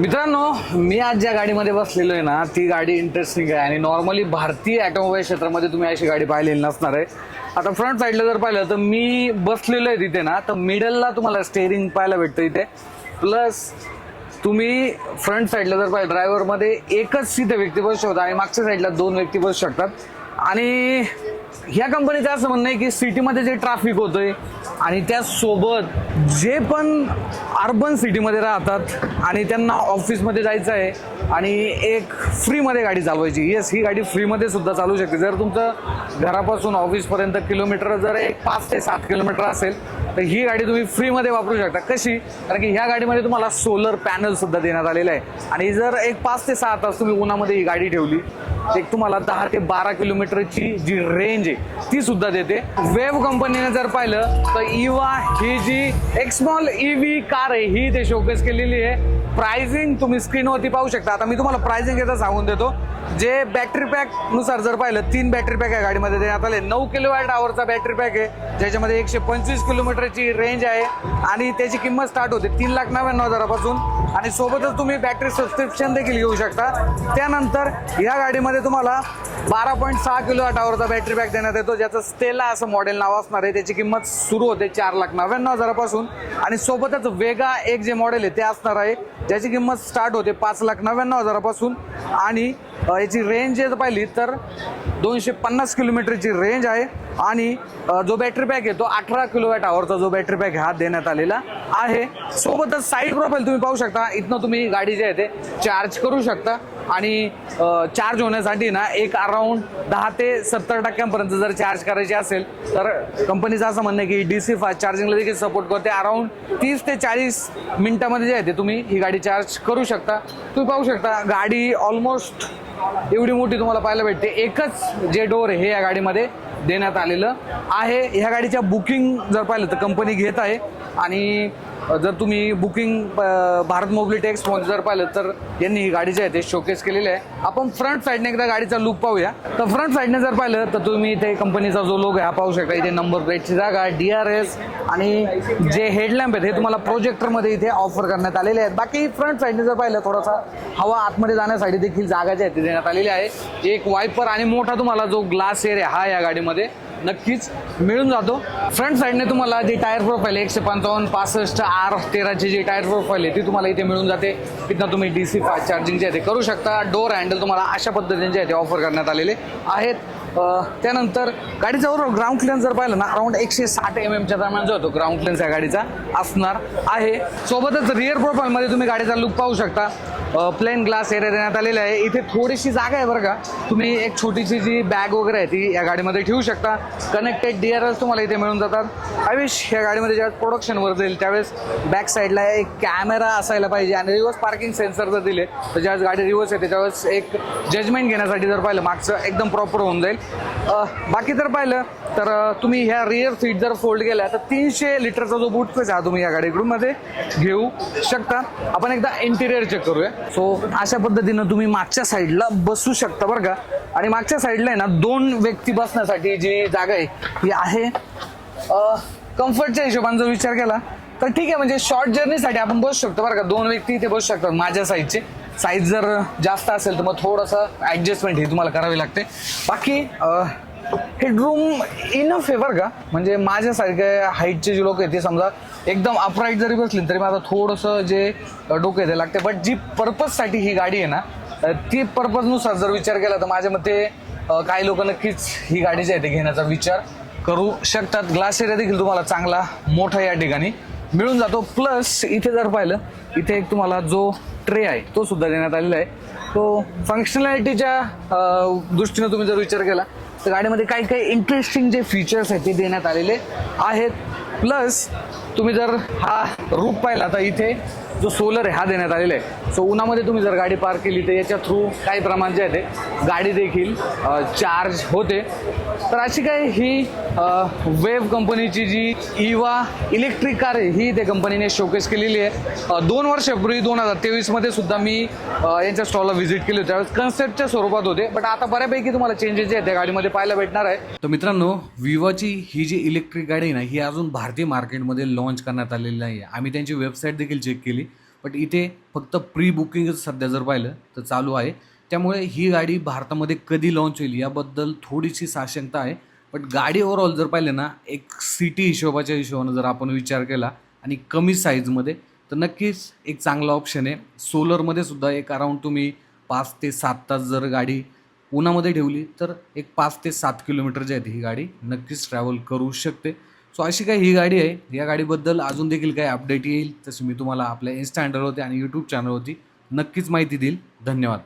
मित्रांनो मी आज ज्या गाडीमध्ये बसलेलो आहे ना ती गाडी इंटरेस्टिंग आहे. आणि नॉर्मली भारतीय ऑटोमोबाईल क्षेत्रामध्ये तुम्ही अशी गाडी पाहिलेली नसणार आहे. आता फ्रंट साईडला जर पाहिलं तर मी बसलेलो आहे तिथे ना तर मिडलला तुम्हाला स्टेअरिंग पाहायला भेटतं इथे. प्लस तुम्ही फ्रंट साईडला जर पाहिलं ड्रायव्हरमध्ये एकच सीट व्यक्ती बसू शकता आणि मागच्या साईडला दोन व्यक्ती बसू शकतात. आणि ह्या कंपनीचं असं म्हणणं आहे की सिटीमध्ये जे ट्रॅफिक होतंय आणि त्यासोबत जे पण अर्बन सिटीमध्ये राहतात आणि त्यांना ऑफिसमध्ये जायचं आहे आणि एक फ्रीमध्ये गाडी चालवायची. येस ही गाडी फ्रीमध्ये सुद्धा चालू शकते. जर तुमचं घरापासून ऑफिसपर्यंत किलोमीटर जर एक पाच ते सात किलोमीटर असेल तर ही गाडी तुम्ही फ्रीमध्ये वापरू शकता. कशी? कारण की ह्या गाडीमध्ये तुम्हाला सोलर पॅनल सुद्धा देण्यात आलेलं आहे. आणि जर एक पाच ते सहा तास तुम्ही उन्हामध्ये ही गाडी ठेवली एक तुम्हाला दहा ते बारा किलोमीटरची जी रेंज आहे ती सुद्धा देते. वेव कंपनीने जर पाहिलं तर इवा ही जी एक्समॉल ईव्ही कार आहे. ही ते शोकेस केलेली आहे. प्रायझिंग तुम्ही स्क्रीनवरती पाहू शकता. आता मी तुम्हाला प्रायझिंग याचा सांगून देतो. जे बॅटरी पॅकनुसार जर पाहिलं तीन बॅटरी पॅक आहे गाडीमध्ये. देण्यात आले नऊ किलो वॅट आवरचा बॅटरी पॅक आहे. ज्याच्यामध्ये एकशे पंचवीस किलोमीटरची रेंज आहे. आणि त्याची किंमत स्टार्ट होते तीन लाख नव्याण्णव हजारापासून. आणि सोबतच तुम्ही बॅटरी सबस्क्रिप्शन देखील घेऊ शकता. त्यानंतर या गाडीमध्ये तुम्हाला बारा पॉईंट सहा किलो वॅट बॅटरी बॅक देण्यात येतो. ज्याचं स्टेला असं मॉडेल नाव असणार आहे. त्याची किंमत सुरू होते चार लाख नव्याण्णव हजारापासून. आणि सोबतच वेगा एक जे मॉडेल आहे ते असणार आहे. ज्याची किंमत स्टार्ट होते पाच लाख नव्याण्णव हजारापासून. आणि याची रेंज जर पाहिली तर दोनशे पन्नास किलोमीटरची रेंज आहे. आणि जो बॅटरी पॅक आहे तो अठरा किलोवॅट आवरचा जो बॅटरी पॅक हा देण्यात आलेला आहे. सोबतच साईड प्रोफाईल तुम्ही पाहू शकता. इथनं तुम्ही गाडी जे आहे ते चार्ज करू शकता. आणि चार्ज होण्यासाठी ना एक अराऊंड दहा ते सत्तर टक्क्यांपर्यंत जर चार्ज करायची असेल तर कंपनीचं असं म्हणणं आहे की डी सी फास्ट चार्जिंगला देखील सपोर्ट करते. अराऊंड तीस ते चाळीस मिनिटामध्ये जे आहे ते तुम्ही ही गाडी चार्ज करू शकता. तुम्ही पाहू शकता गाडी ऑलमोस्ट एवढी मोठी तुम्हाला पाहायला भेटते. एकच जे डोर आहे हे या गाडीमध्ये देण्यात आलेलं आहे. ह्या गाडीच्या बुकिंग जर पाहिलं तर कंपनी घेत आहे. आणि जर तुम्ही बुकिंग भारत मोबिलिटी एक्सपोन जर पाहिलं तर यांनी ही गाडी जी आहे ते शोकेस केलेली आहे. आपण फ्रंट साईडने एकदा गाडीचा लुक पाहूया. तर फ्रंट साईडने जर पाहिलं तर तुम्ही इथे कंपनीचा जो लोग आहे हा पाहू शकता. इथे नंबर प्लेटची जागा डी आर एस आणि जे हेडलॅम्प आहेत हे तुम्हाला प्रोजेक्टरमध्ये इथे ऑफर करण्यात आलेले आहेत. बाकी फ्रंट साईडने जर पाहिलं थोडासा हवा आतमध्ये जाण्यासाठी देखील जागा जी आहे ती देण्यात आलेली आहे. एक वायपर आणि मोठा तुम्हाला जो ग्लास एरिया हा या गाडीमध्ये नक्कीच मिळून जातो. फ्रंट साईडने तुम्हाला जी टायर प्रोफाईल आहे एकशे पंचावन्न पासष्ट आर तेराची जी टायर प्रोफाईल आहे ती तुम्हाला इथे मिळून जाते. तिथनं तुम्ही डी सी फास्ट चार्जिंग जे आहे ते करू शकता. डोर हँडल तुम्हाला अशा पद्धतीने जे आहे ते ऑफर करण्यात आलेले आहेत. त्यानंतर गाडीचा ओव्हरऑल ग्राउंड क्लिअन्स जर पाहिलं ना अराउंड एकशे साठ एम एमच्या दरम्यान जो होतो ग्राउंड क्लिअन्स या गाडीचा असणार आहे. सोबतच रिअर प्रोफाईलमध्ये तुम्ही गाडीचा लुक पाहू शकता. प्लेन ग्लास एरिया देण्यात आलेला आहे. इथे थोडीशी जागा आहे बरं का. तुम्ही एक छोटीशी जी बॅग वगैरे आहे ती या गाडीमध्ये ठेवू शकता. कनेक्टेड डी आर एस तुम्हाला इथे मिळून जातात. आय विश या गाडीमध्ये ज्यावेळेस प्रोडक्शनवर जाईल त्यावेळेस बॅक साईडला एक कॅमेरा असायला पाहिजे आणि रिव्हर्स पार्किंग सेन्सर जर दिले तर ज्यावेळेस गाडी रिव्हर्स येते त्यावेळेस एक जजमेंट घेण्यासाठी जर पाहिलं मागचं एकदम प्रॉपर होऊन जाईल. बाकी जर पाहिलं तर तुम्ही ह्या रिअर सीट जर फोल्ड केल्या तर तीनशे लिटरचा जो बूट स्पेस आहे हा तुम्ही या गाडीकडून मध्ये घेऊ शकता. आपण एकदा इंटिरियर चेक करूया. सो अशा पद्धतीनं तुम्ही मागच्या साईडला बसू शकता बरं का. आणि मागच्या साईडला आहे ना दोन व्यक्ती बसण्यासाठी जी जागा आहे ही आहे. कम्फर्टच्या हिशोबाने जर विचार केला तर ठीक आहे म्हणजे शॉर्ट जर्नीसाठी आपण बसू शकतो बरं का. दोन व्यक्ती इथे बसू शकतात माझ्या साईजचे साईज जर जास्त असेल तर मग थोडंसं ॲडजस्टमेंट ही तुम्हाला करावी लागते. बाकी हेडरूम इनफ आहे बरं का. म्हणजे माझ्यासारखे हाईटचे जे लोक आहेत ते समजा एकदम अपराईट जरी बसली तरी माझं थोडंसं जे डोकं आहे लागते बट जी पर्पजसाठी ही गाडी आहे ना ती पर्पजनुसार जर विचार केला तर माझ्या मते काही लोक नक्कीच ही गाडी जी आहे ते घेण्याचा विचार करू शकतात. ग्लास एरिया देखील तुम्हाला चांगला मोठा या ठिकाणी मिळून जातो. प्लस इथे जर पाहिलं इथे एक तुम्हाला जो ट्रे आहे तो सुद्धा देण्यात आलेला आहे. तो फंक्शनॅलिटीच्या दृष्टीने तुम्ही जर विचार केला तर गाडीमध्ये काही काही इंटरेस्टिंग जे फीचर्स आहेत ते देण्यात आलेले आहेत. प्लस तुम्ही जर हा रूप पाहिला तर इथे जो सोलर आहे हा देण्यात आलेला आहे. सो उन्हामध्ये तुम्ही जर गाडी पार्क केली तर याच्या थ्रू काही प्रमाण जे आहे ते गाडी देखील चार्ज होते. तर अशी काय ही वेव कंपनीची जी इवा इलेक्ट्रिक कार आहे ही त्या कंपनीने शोकेस केलेली आहे. दोन वर्षापूर्वी दोन हजार तेवीसमध्ये सुद्धा मी यांच्या स्टॉलला व्हिजिट केली होती. त्यावेळेस कन्सेप्टच्या स्वरूपात होते बट आता बऱ्यापैकी तुम्हाला चेंजेस जे आहेत त्या गाडीमध्ये पाहायला भेटणार आहे. तर मित्रांनो विवाची ही जी इलेक्ट्रिक गाडी आहे ना ही अजून भारतीय मार्केटमध्ये लॉन्च करण्यात आलेली नाही आहे आम्ही त्यांची वेबसाईट देखील चेक केली बट इथे फक्त प्री बुकिंगच सध्या जर पाहिलं तर चालू आहे. त्यामुळे ही गाडी भारतामध्ये कधी लाँच होईल याबद्दल थोडीशी साशंकता आहे. बट गाडी ओव्हरऑल जर पाहिलं ना एक सिटी हिशोबाच्या हिशोबानं जर आपण विचार केला आणि कमी साईजमध्ये तर नक्कीच एक चांगला ऑप्शन आहे. सोलरमध्ये सुद्धा एक अराऊंड तुम्ही पाच ते सात तास जर गाडी उन्हामध्ये ठेवली तर एक पाच ते सात किलोमीटर जी आहे ही गाडी नक्कीच ट्रॅव्हल करू शकते. सो अशी काही ही गाडी आहे. या गाडीबद्दल अजून देखील काही अपडेट येईल तशी मी तुम्हाला आपल्या इन्स्टा हँडलवरती आणि यूट्यूब चॅनलवरती नक्कीच माहिती देईल. धन्यवाद.